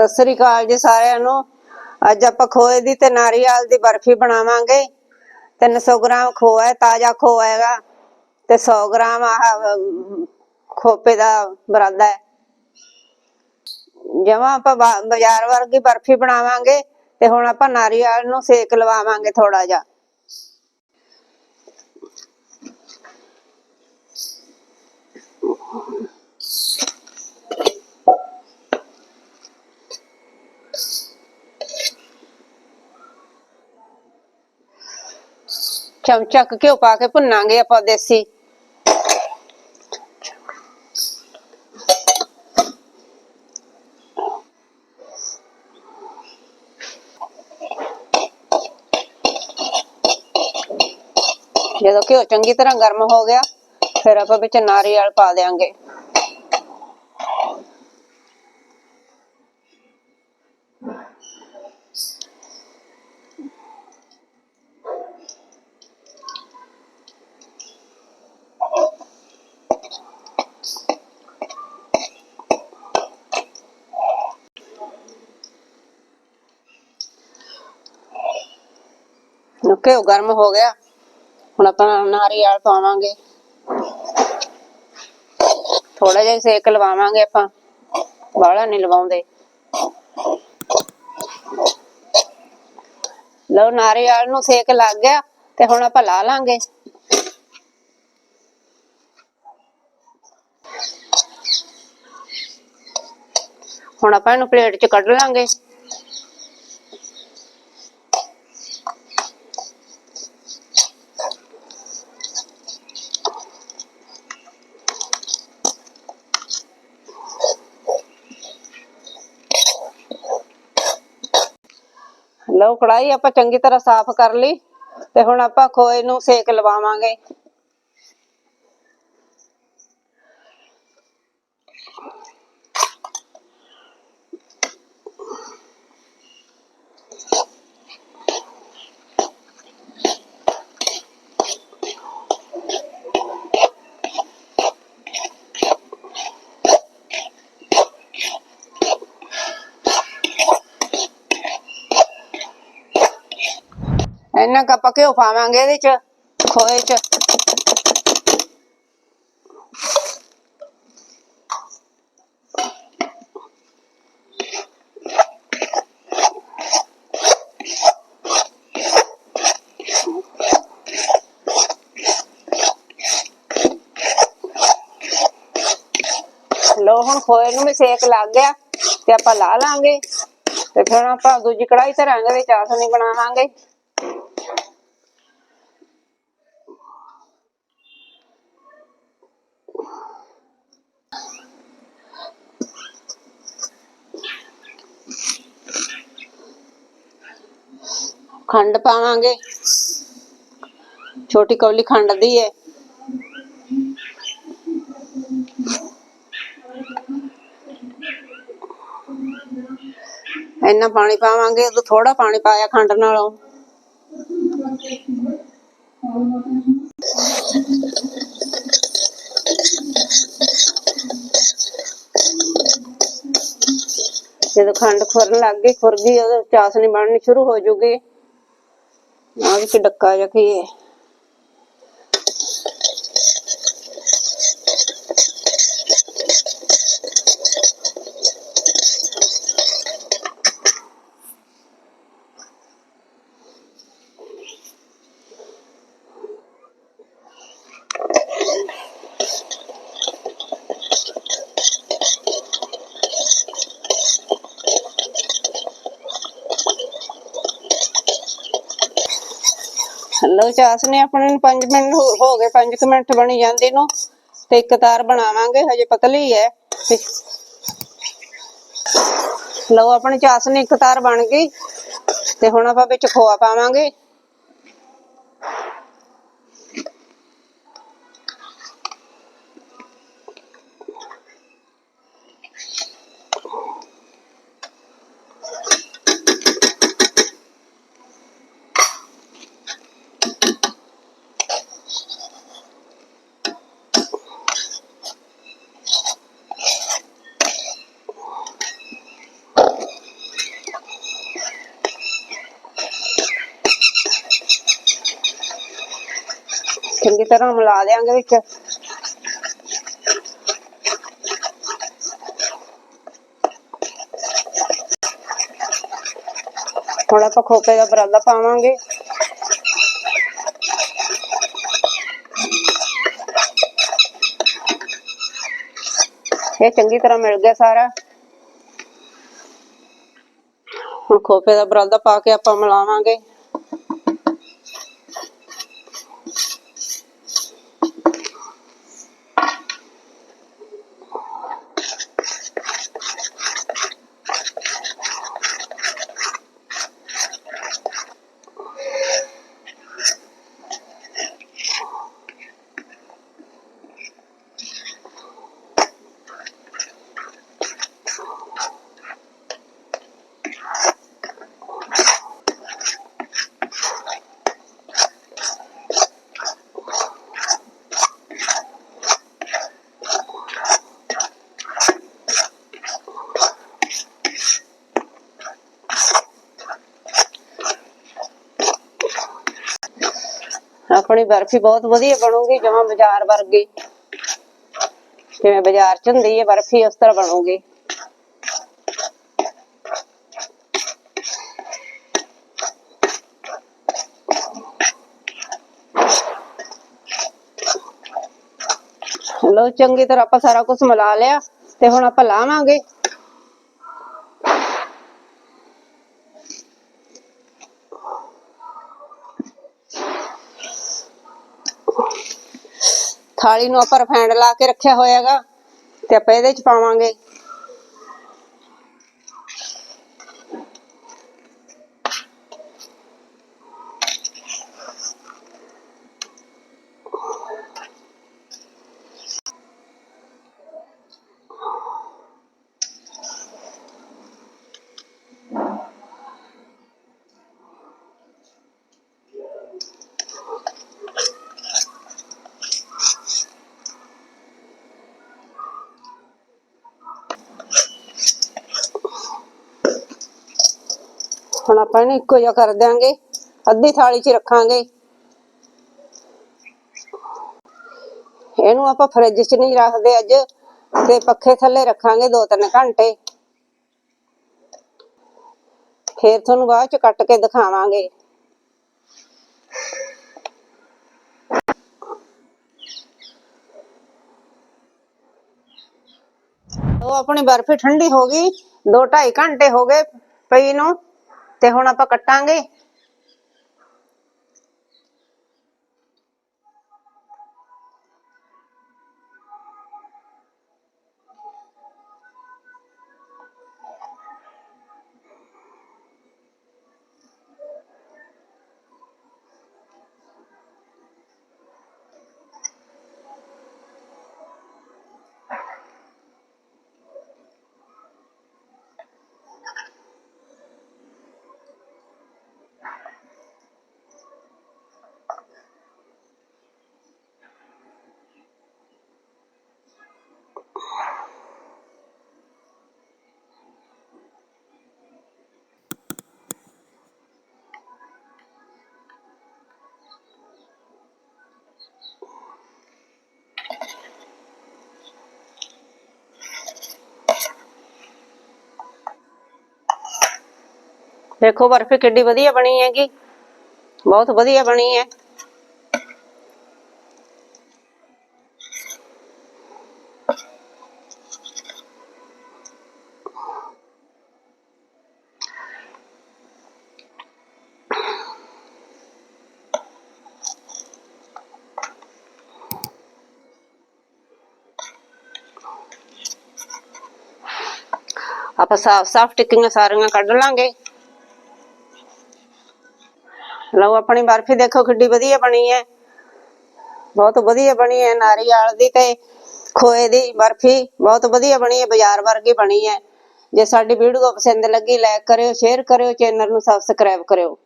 ਸਤਿ ਸ੍ਰੀ ਅਕਾਲ ਜੀ ਸਾਰਿਆਂ ਨੂੰ। ਅੱਜ ਆਪਾਂ ਖੋਏ ਦੀ ਤੇ ਨਾਰੀਅਲ ਦੀ ਬਰਫੀ ਬਣਾਵਾਂਗੇ। 300 ਗ੍ਰਾਮ ਖੋਆ ਹੈ, ਤਾਜ਼ਾ ਖੋਆ ਹੈਗਾ। ਤੇ 100 ਗ੍ਰਾਮ ਆਹ ਖੋਪੇ ਦਾ ਬਰਾਦਾ ਹੈ। ਜਮਾ ਆਪਾਂ ਬਾਜ਼ਾਰ ਵਰਗੀ ਬਰਫੀ ਬਣਾਵਾਂਗੇ ਤੇ ਹੁਣ ਆਪਾਂ ਨਾਰੀਅਲ ਨੂੰ ਸੇਕ ਲਵਾਵਾਂਗੇ ਥੋੜਾ ਜਿਹਾ। ਚਮਚਾ ਕੁ ਘਿਓ ਪਾ ਕੇ ਭੁੰਨਾਂਗੇ ਆਪਾਂ ਦੇਸੀ। ਜਦੋਂ ਘਿਓ ਚੰਗੀ ਤਰ੍ਹਾਂ ਗਰਮ ਹੋ ਗਿਆ, ਫਿਰ ਆਪਾਂ ਵਿੱਚ ਨਾਰੀਅਲ ਪਾ ਦੇਾਂਗੇ ਘਿਓ ਗਰਮ ਹੋ ਗਿਆ। ਹੁਣ ਆਪਾਂ ਨਾਰੀਅਲ ਪਾਵਾਂਗੇ। ਥੋੜਾ ਜਿਹਾ ਸੇਕ ਲਵਾਵਾਂਗੇ ਆਪਾਂ। ਬਾਹਲਾ ਨਹੀਂ ਲਵਾਉਂਦੇ। ਲਓ, ਨਾਰੀਅਲ ਨੂੰ ਸੇਕ ਲੱਗ ਗਿਆ ਤੇ ਹੁਣ ਆਪਾਂ ਲਾ ਲਾਂਗੇ। ਹੁਣ ਆਪਾਂ ਇਹਨੂੰ ਪਲੇਟ 'ਚ ਕੱਢ ਲਾਂਗੇ। ਲਓ ਕੜਾਈ ਆਪਾਂ ਚੰਗੀ ਤਰ੍ਹਾਂ ਸਾਫ਼ ਕਰ ਲਈ ਤੇ ਹੁਣ ਆਪਾਂ ਖੋਏ ਨੂੰ ਸੇਕ ਲਵਾਵਾਂਗੇ। ਇੰਨਾ ਕੁ ਆਪਾਂ ਘਿਓ ਪਾਵਾਂਗੇ ਇਹਦੇ ਚ, ਖੋਏ ਚ। ਲੋ ਹੁਣ ਖੋਏ ਨੂੰ ਵੀ ਸੇਕ ਲੱਗ ਗਿਆ, ਤੇ ਆਪਾਂ ਲਾ ਲਾਂਗੇ। ਤੇ ਫਿਰ ਆਪਾਂ ਦੂਜੀ ਕੜਾਈ ਧਰਾਂਗੇ, ਵਿੱਚ ਆਸਣੀ ਬਣਾਵਾਂਗੇ। ਖੰਡ ਪਾਵਾਂਗੇ। ਛੋਟੀ ਕੌਲੀ ਖੰਡ ਦੀ ਹੈ ਇੰਨਾ ਪਾਣੀ ਪਾਵਾਂਗੇ, ਉਦੋਂ ਥੋੜਾ ਪਾਣੀ ਪਾਇਆ ਖੰਡ ਨਾਲੋਂ। ਜਦੋਂ ਖੰਡ ਖੁਰਨ ਲੱਗ ਗਈ, ਖੁਰ ਗਈ, ਉਹਦੇ ਚਾਸਨੀ ਬਣਨੀ ਸ਼ੁਰੂ ਹੋ ਜੂਗੀ। ਆ ਵੀ ਡੱਕਾ ਜਿਹਾ ਕੀ ਹੈ। ਲੋ ਚਾਸਨੀ ਆਪਣੇ ਨੂੰ 5 ਮਿੰਟ ਹੋ ਹੋ ਗਏ 5 ਮਿੰਟ ਬਣੀ ਜਾਂਦੀ ਨੂੰ। ਤੇ ਇੱਕ ਤਾਰ ਬਣਾਵਾਂਗੇ, ਹਜੇ ਪਤਲੀ ਹੈ ਲੋ ਆਪਣੀ ਚਾਸਨੀ ਇੱਕ ਤਾਰ ਬਣ ਗਈ। ਤੇ ਹੁਣ ਆਪਾਂ ਵਿੱਚ ਖੋਆ ਪਾਵਾਂਗੇ। ਤਰ੍ਹਾਂ ਮਿਲਾ ਦਿਆਂਗੇ ਵਿੱਚ। ਹੁਣ ਆਪਾਂ ਖੋਪੇ ਦਾ ਬਰਾਦਾ ਪਾਵਾਂਗੇ। ਇਹ ਚੰਗੀ ਤਰ੍ਹਾਂ ਮਿਲ ਗਿਆ ਸਾਰਾ। ਹੁਣ ਖੋਪੇ ਦਾ ਬਰਾਲਾ ਪਾ ਕੇ ਆਪਾਂ ਮਿਲਾਵਾਂਗੇ। ਆਪਣੀ ਬਰਫੀ ਬਹੁਤ ਵਧੀਆ ਬਣੂਗੀ ਜਮਾਂ ਬਾਜ਼ਾਰ ਵਰਗੀ। ਜਿਵੇਂ ਬਾਜ਼ਾਰ ਚ ਹੁੰਦੀ ਹੈ, ਬਰਫੀ ਉਸ ਤਰ੍ਹਾਂ ਬਣੂਗੀ। ਲੋ ਚੰਗੀ ਤਰ੍ਹਾਂ ਆਪਾਂ ਸਾਰਾ ਕੁਝ ਮਿਲਾ ਲਿਆ, ਤੇ ਹੁਣ ਆਪਾਂ ਲਾਵਾਂਗੇ। ਥਾਲੀ ਨੂੰ ਆਪਾਂ ਰਫੈਂਡ ਲਾ ਕੇ ਰੱਖਿਆ ਹੋਇਆਗਾ ਤੇ ਆਪਾਂ ਇਹਦੇ ਚ ਪਾਵਾਂਗੇ। ਹੁਣ ਆਪਾਂ ਇਹਨੂੰ ਇੱਕੋ ਜਿਹਾ ਕਰ ਦਿਆਂਗੇ। ਅੱਧੀ ਥਾਲੀ 'ਚ ਰੱਖਾਂਗੇ। ਇਹਨੂੰ ਆਪਾਂ ਫਰਿੱਜ 'ਚ ਨਹੀਂ ਰੱਖਦੇ ਅੱਜ, ਤੇ ਪੱਖੇ ਥੱਲੇ ਰੱਖਾਂਗੇ 2-3 ਘੰਟੇ। ਫੇਰ ਤੁਹਾਨੂੰ ਬਾਅਦ 'ਚ ਕੱਟ ਕੇ ਦਿਖਾਵਾਂਗੇ। ਉਹ ਆਪਣੀ ਬਰਫੀ ਠੰਡੀ ਹੋ ਗਈ 2-2.5 ਘੰਟੇ ਹੋ ਗਏ ਪਈ ਨੂੰ। ਤੇ ਹੁਣ ਆਪਾਂ ਕੱਟਾਂਗੇ ਦੇਖੋ ਬਰਫੀ ਕਿੱਡੀ ਵਧੀਆ ਬਣੀ ਹੈਗੀ। ਬਹੁਤ ਵਧੀਆ ਬਣੀ ਹੈ। ਆਪਾਂ ਸਾਫ਼ ਸਾਫ਼ ਟਿੱਕੀਆਂ ਸਾਰੀਆਂ ਕੱਢ ਲਾਂਗੇ। ਲਓ ਆਪਣੀ ਬਰਫੀ ਦੇਖੋ ਕਿੱਡੀ ਵਧੀਆ ਬਣੀ ਹੈ। ਬਹੁਤ ਵਧੀਆ ਬਣੀ ਹੈ ਨਾਰੀਅਲ ਦੀ ਤੇ ਖੋਏ ਦੀ ਬਰਫੀ ਬਹੁਤ ਵਧੀਆ ਬਣੀ ਹੈ, ਬਾਜ਼ਾਰ ਵਰਗੀ ਬਣੀ ਹੈ। ਜੇ ਸਾਡੀ ਵੀਡੀਓ ਪਸੰਦ ਲੱਗੀ ਲਾਈਕ ਕਰਿਓ ਸ਼ੇਅਰ ਕਰਿਓ ਚੈਨਲ ਨੂੰ ਸਬਸਕ੍ਰਾਈਬ ਕਰਿਓ।